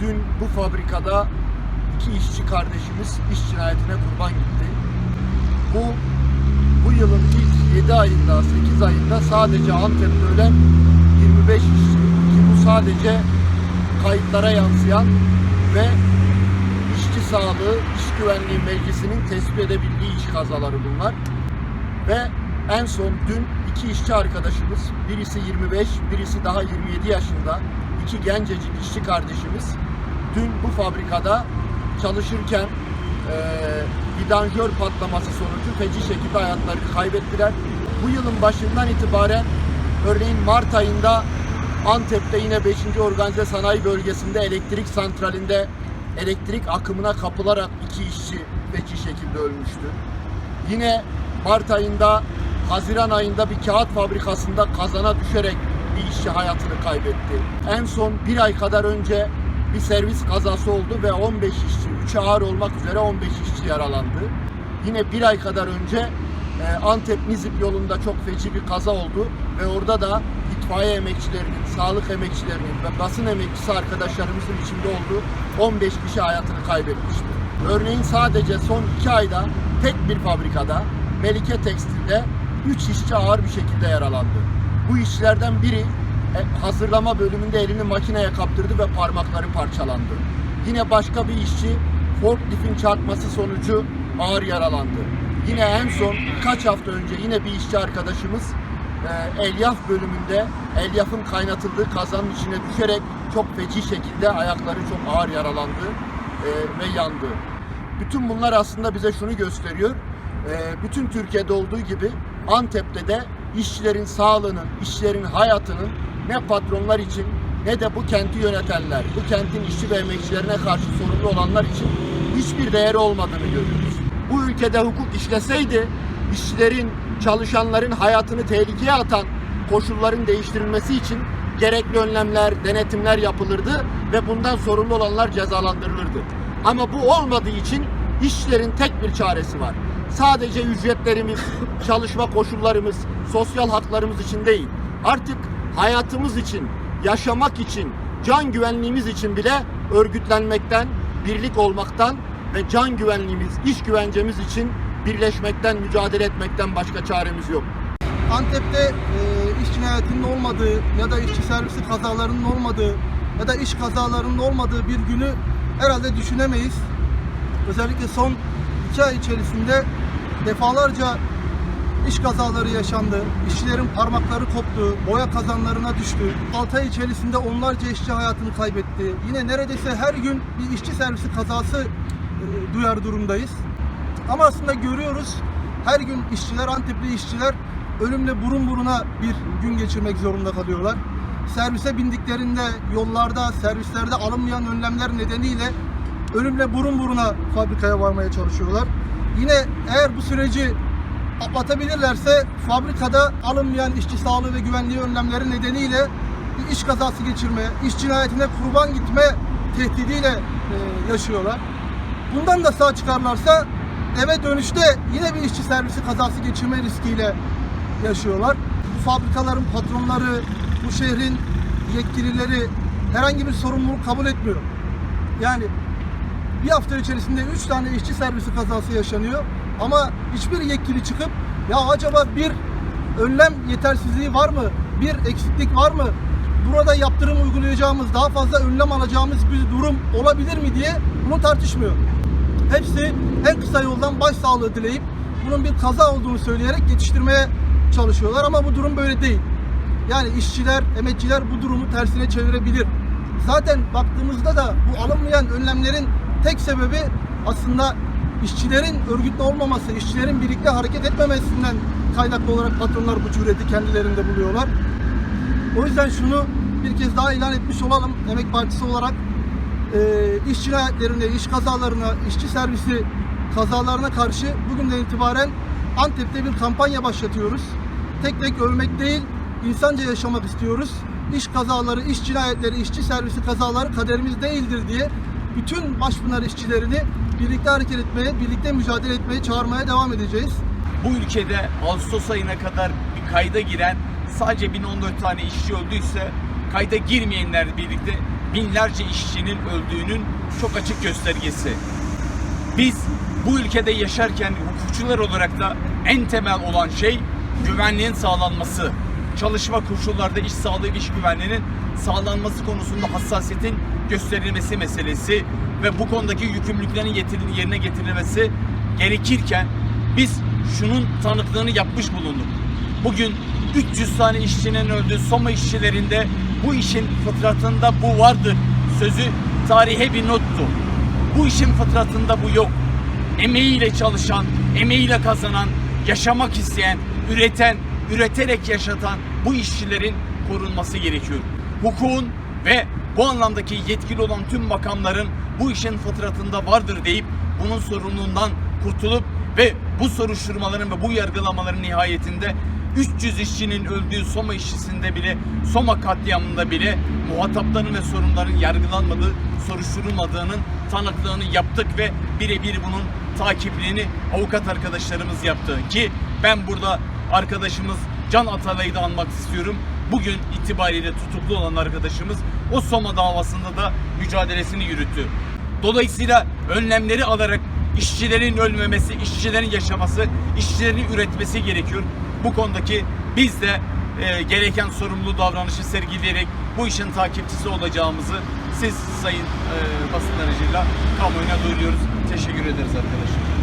dün bu fabrikada iki işçi kardeşimiz iş cinayetine kurban gitti. Bu bu yılın ilk 7 ayında, 8 ayında sadece Antep'te ölen 25 işçi ki bu sadece kayıtlara yansıyan ve işçi sağlığı, iş güvenliği meclisinin tespit edebildiği iş kazaları bunlar. Ve en son dün iki işçi arkadaşımız, birisi 25, birisi daha 27 yaşında, iki gencecik işçi kardeşimiz dün bu fabrikada çalışırken eee vidanjör patlaması sonucu feci şekilde hayatlarını kaybettiler. Bu yılın başından itibaren örneğin Mart ayında Antep'te yine 5. Organize Sanayi Bölgesi'nde elektrik santralinde elektrik akımına kapılarak iki işçi feci şekilde ölmüştü. Yine Mart ayında, Haziran ayında bir kağıt fabrikasında kazana düşerek bir işçi hayatını kaybetti. En son bir ay kadar önce bir servis kazası oldu ve 15 işçi, 3'ü ağır olmak üzere 15 işçi yaralandı. Yine bir ay kadar önce e, Antep Nizip yolunda çok feci bir kaza oldu ve orada da itfaiye emekçilerinin, sağlık emekçilerinin ve basın emekçisi arkadaşlarımızın içinde olduğu 15 kişi hayatını kaybetmişti. Örneğin sadece son 2 ayda tek bir fabrikada Melike Tekstil'de 3 işçi ağır bir şekilde yaralandı. Bu işçilerden biri hazırlama bölümünde elini makineye kaptırdı ve parmakları parçalandı. Yine başka bir işçi forkliftin çarpması sonucu ağır yaralandı. Yine en son birkaç hafta önce yine bir işçi arkadaşımız e, elyaf bölümünde elyafın kaynatıldığı kazanın içine düşerek çok feci şekilde ayakları çok ağır yaralandı e, ve yandı. Bütün bunlar aslında bize şunu gösteriyor. E, bütün Türkiye'de olduğu gibi Antep'te de işçilerin sağlığının, işçilerin hayatının ne patronlar için ne de bu kenti yönetenler, bu kentin işçi ve emekçilerine karşı sorumlu olanlar için hiçbir değeri olmadığını görüyoruz. Bu ülkede hukuk işleseydi işçilerin, çalışanların hayatını tehlikeye atan koşulların değiştirilmesi için gerekli önlemler, denetimler yapılırdı ve bundan sorumlu olanlar cezalandırılırdı. Ama bu olmadığı için işçilerin tek bir çaresi var. Sadece ücretlerimiz, çalışma koşullarımız, sosyal haklarımız için değil. Artık hayatımız için, yaşamak için, can güvenliğimiz için bile örgütlenmekten, birlik olmaktan ve can güvenliğimiz, iş güvencemiz için birleşmekten, mücadele etmekten başka çaremiz yok. Antep'te e, iş cinayetinin olmadığı ya da işçi servisi kazalarının olmadığı ya da iş kazalarının olmadığı bir günü herhalde düşünemeyiz. Özellikle son iki ay içerisinde defalarca iş kazaları yaşandı. İşçilerin parmakları koptu, boya kazanlarına düştü. 6 ay içerisinde onlarca işçi hayatını kaybetti. Yine neredeyse her gün bir işçi servisi kazası e, duyar durumdayız. Ama aslında görüyoruz her gün işçiler, Antepli işçiler ölümle burun buruna bir gün geçirmek zorunda kalıyorlar. Servise bindiklerinde yollarda, servislerde alınmayan önlemler nedeniyle ölümle burun buruna fabrikaya varmaya çalışıyorlar. Yine eğer bu süreci atlatabilirlerse fabrikada alınmayan işçi sağlığı ve güvenliği önlemleri nedeniyle bir iş kazası geçirme, iş cinayetine kurban gitme tehdidiyle e, yaşıyorlar. Bundan da sağ çıkarlarsa eve dönüşte yine bir işçi servisi kazası geçirme riskiyle yaşıyorlar. Bu fabrikaların patronları, bu şehrin yetkilileri herhangi bir sorumluluk kabul etmiyor. Yani bir hafta içerisinde 3 tane işçi servisi kazası yaşanıyor. Ama hiçbir yetkili çıkıp ya acaba bir önlem yetersizliği var mı? Bir eksiklik var mı? Burada yaptırım uygulayacağımız, daha fazla önlem alacağımız bir durum olabilir mi diye bunu tartışmıyor. Hepsi en kısa yoldan başsağlığı dileyip bunun bir kaza olduğunu söyleyerek yetiştirmeye çalışıyorlar ama bu durum böyle değil. Yani işçiler, emekçiler bu durumu tersine çevirebilir. Zaten baktığımızda da bu alınmayan önlemlerin tek sebebi aslında işçilerin örgütlü olmaması, işçilerin birlikte hareket etmemesinden kaynaklı olarak patronlar bu cüreti kendilerinde buluyorlar. O yüzden şunu bir kez daha ilan etmiş olalım Emek Partisi olarak e, iş cinayetlerine, iş kazalarına, işçi servisi kazalarına karşı bugünden itibaren Antep'te bir kampanya başlatıyoruz. Tek tek ölmek değil, insanca yaşamak istiyoruz. İş kazaları, iş cinayetleri, işçi servisi kazaları kaderimiz değildir diye bütün başpınar işçilerini birlikte hareket etmeye, birlikte mücadele etmeye çağırmaya devam edeceğiz. Bu ülkede Ağustos ayına kadar bir kayda giren sadece 1014 tane işçi öldüyse kayda girmeyenler birlikte binlerce işçinin öldüğünün çok açık göstergesi. Biz bu ülkede yaşarken hukukçular olarak da en temel olan şey güvenliğin sağlanması. Çalışma koşullarda iş sağlığı, iş güvenliğinin sağlanması konusunda hassasiyetin gösterilmesi meselesi ve bu konudaki yükümlülüklerin yerine getirilmesi gerekirken biz şunun tanıklığını yapmış bulunduk. Bugün 300 tane işçinin öldüğü Soma işçilerinde bu işin fıtratında bu vardır sözü tarihe bir nottu. Bu işin fıtratında bu yok. Emeğiyle çalışan, emeğiyle kazanan, yaşamak isteyen, üreten, üreterek yaşatan bu işçilerin korunması gerekiyor. Hukukun ve bu anlamdaki yetkili olan tüm makamların bu işin fıtratında vardır deyip bunun sorumluluğundan kurtulup ve bu soruşturmaların ve bu yargılamaların nihayetinde 300 işçinin öldüğü Soma işçisinde bile, Soma katliamında bile muhatapların ve sorunların yargılanmadığı, soruşturulmadığının tanıklığını yaptık ve birebir bunun takipliğini avukat arkadaşlarımız yaptı. Ki ben burada arkadaşımız Can Atalay'ı da anmak istiyorum. Bugün itibariyle tutuklu olan arkadaşımız o Soma davasında da mücadelesini yürüttü. Dolayısıyla önlemleri alarak işçilerin ölmemesi, işçilerin yaşaması, işçilerin üretmesi gerekiyor. Bu konudaki biz de e, gereken sorumlu davranışı sergileyerek bu işin takipçisi olacağımızı siz sayın e, basın aracıyla kamuoyuna duyuruyoruz. Teşekkür ederiz arkadaşlar.